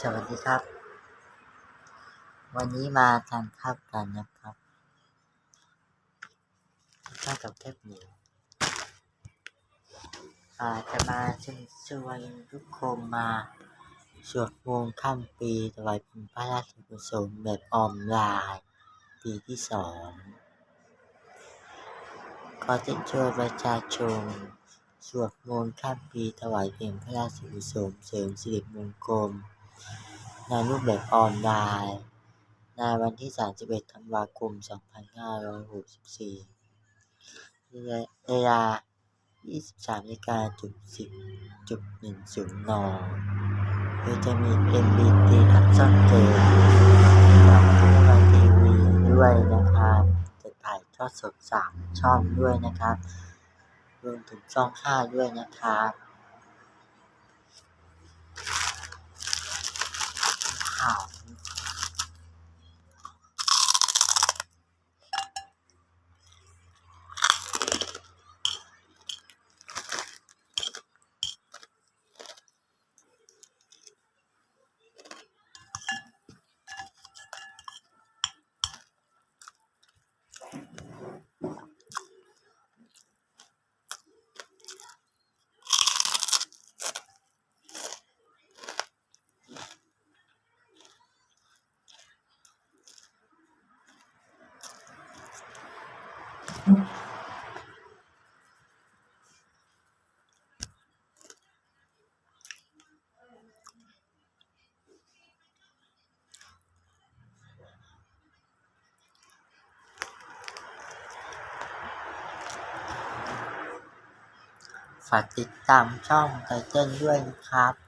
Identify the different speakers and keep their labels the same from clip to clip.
Speaker 1: สวัสดีครับ วันนี้มาทานข้าวกันนะครับข้าวกับแคบหมูอาจะมาเชิญชวนทุกคนมาสวดมนต์ข้ามปีถวายเป็นพระราชกุศลแบบออนไลน์ปีที่สองขอเชิญชวนประชาชนสวดมนต์ข้ามปีถวายเป็นพระราชกุศลเสริมสิริมงคล ในรูปแบบออนไลน์ ในวันที่ 31 ธันวาคม 2564 เวลา 23นาฬิกาจุด10จุด10นโดยจะมี MBT ทับซ่อนเกมกับทุกวันทีวีด้วยนะครับ จะถ่ายทอดสดสามช่องด้วยนะครับรวมถึงช่อง 5 ด้วยนะครับ ข่าว ฝากติดตามช่องไตเติ้ลด้วยนะครับ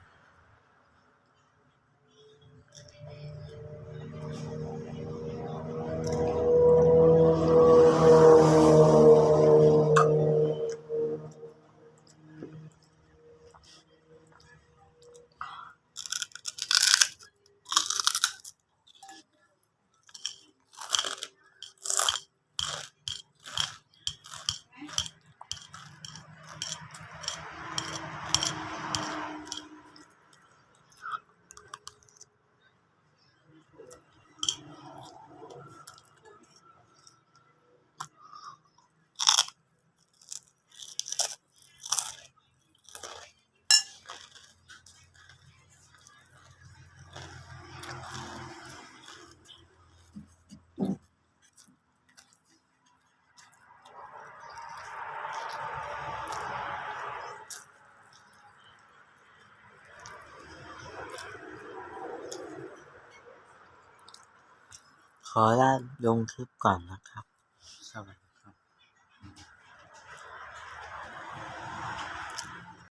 Speaker 1: ขอลาลงคลิปก่อนนะครับ สวัสดี